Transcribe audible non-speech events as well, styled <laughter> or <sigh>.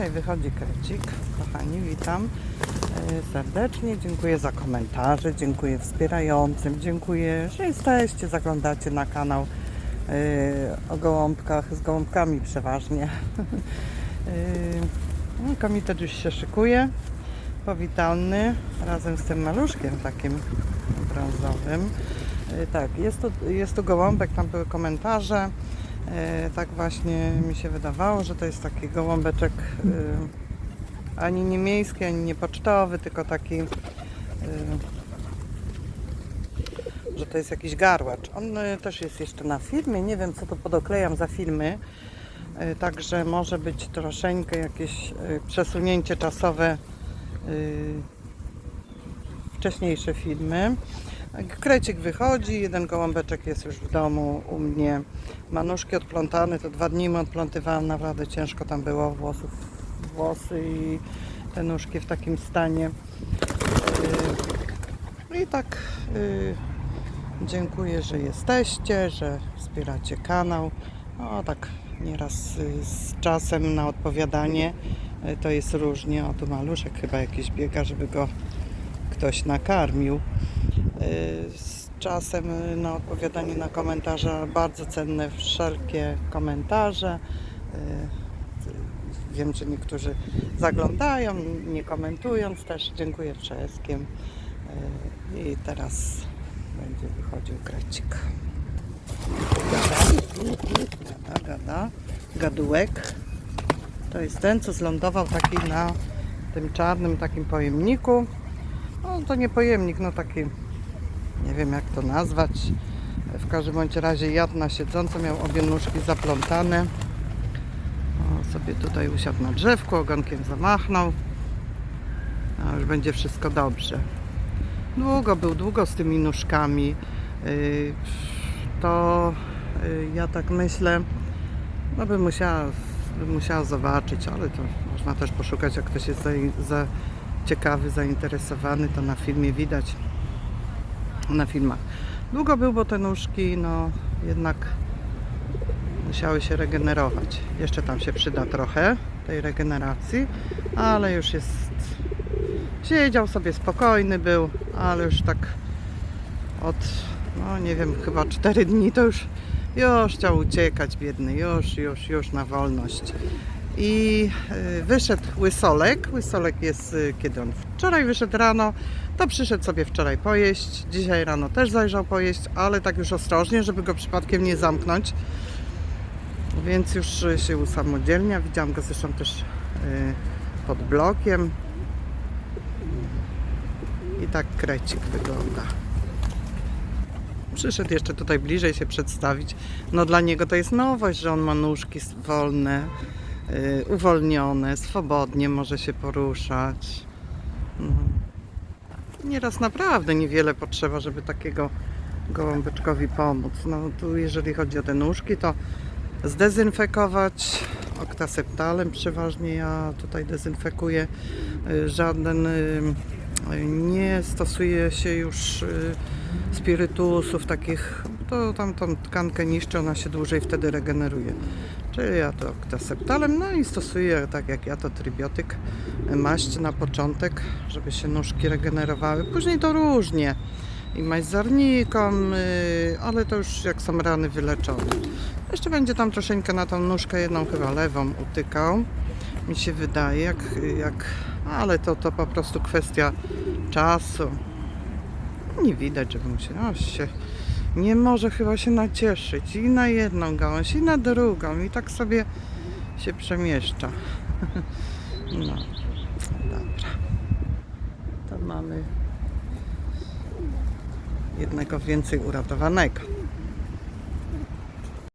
Dzisiaj wychodzi krecik. Kochani, witam e, serdecznie. Dziękuję za komentarze, dziękuję wspierającym, dziękuję, że jesteście, zaglądacie na kanał e, o gołąbkach, z gołąbkami przeważnie. <laughs> E, no, Komitet już się szykuje, powitalny, razem z tym maluszkiem takim brązowym. Tak, jest tu, jest tu gołąbek, tam były komentarze. E, tak właśnie mi się wydawało, że to jest taki gołąbeczek e, ani nie miejski, ani nie pocztowy, tylko taki, e, że to jest jakiś garłacz. On też jest jeszcze na filmie, nie wiem co to podoklejam za filmy, także może być troszeczkę jakieś przesunięcie czasowe wcześniejsze filmy. Krecik wychodzi, jeden gołąbeczek jest już w domu u mnie. Manuszki odplątane, to dwa dni odplątywałam, naprawdę ciężko tam było włosów, włosy i te nóżki w takim stanie. Yy, I tak yy, dziękuję, że jesteście, że wspieracie kanał. No tak nieraz yy, z czasem na odpowiadanie to jest różnie. O tu maluszek chyba jakiś biega, żeby go ktoś nakarmił. Y, Z czasem y, na odpowiadanie na komentarze bardzo cenne wszelkie komentarze. Y, Wiem, że niektórzy zaglądają, nie komentując też. Dziękuję wszystkim. I teraz będzie wychodził krecik. Gada, gada. Gadułek. To jest ten, co zlądował taki na tym czarnym takim pojemniku. No to nie pojemnik, no taki, nie wiem jak to nazwać. W każdym bądź razie jadł na siedząco, miał obie nóżki zaplątane. O, sobie tutaj usiadł na drzewku, ogonkiem zamachnął. A już będzie wszystko dobrze. Długo był, długo z tymi nóżkami. Yy, To yy, ja tak myślę, no bym musiała, bym musiała zobaczyć, ale to można też poszukać, jak ktoś jest za, za ciekawy, zainteresowany, to na filmie widać. Na filmach. Długo był, bo te nóżki, no jednak musiały się regenerować. Jeszcze tam się przyda trochę tej regeneracji, ale już jest. Siedział sobie spokojny był, ale już tak od, no nie wiem, chyba 4 dni to już, już chciał uciekać, biedny, już, już, już na wolność. I y, wyszedł łysolek. Łysolek jest, y, kiedy on wczoraj wyszedł rano, to przyszedł sobie wczoraj pojeść. Dzisiaj rano też zajrzał pojeść, ale tak już ostrożnie, żeby go przypadkiem nie zamknąć. Więc już y, się usamodzielnia. Widziałam go zresztą też pod blokiem. I tak krecik wygląda. Przyszedł jeszcze tutaj bliżej się przedstawić. No dla niego to jest nowość, że on ma nóżki wolne, uwolnione, swobodnie może się poruszać. No. Nieraz naprawdę niewiele potrzeba, żeby takiego gołąbeczkowi pomóc. No tu jeżeli chodzi o te nóżki, to zdezynfekować oktaseptalem przeważnie ja tutaj dezynfekuję. Y, Żaden y, y, nie stosuje się już y, spirytusów takich, to tam tą tkankę niszczy, ona się dłużej wtedy regeneruje. Ja to oktaseptalem, no i stosuję tak jak ja to trybiotyk, maść na początek, żeby się nóżki regenerowały. Później to różnie. I maść z arniką, y, ale to już jak są rany wyleczone. Jeszcze będzie tam troszeczkę na tą nóżkę jedną chyba lewą utykał. Mi się wydaje, jak, jak ale to, to po prostu kwestia czasu. Nie widać, żeby mu się, o, się nie może chyba się nacieszyć i na jedną gałąź, i na drugą i tak sobie się przemieszcza. <laughs> No, dobra. To mamy jednego więcej uratowanego.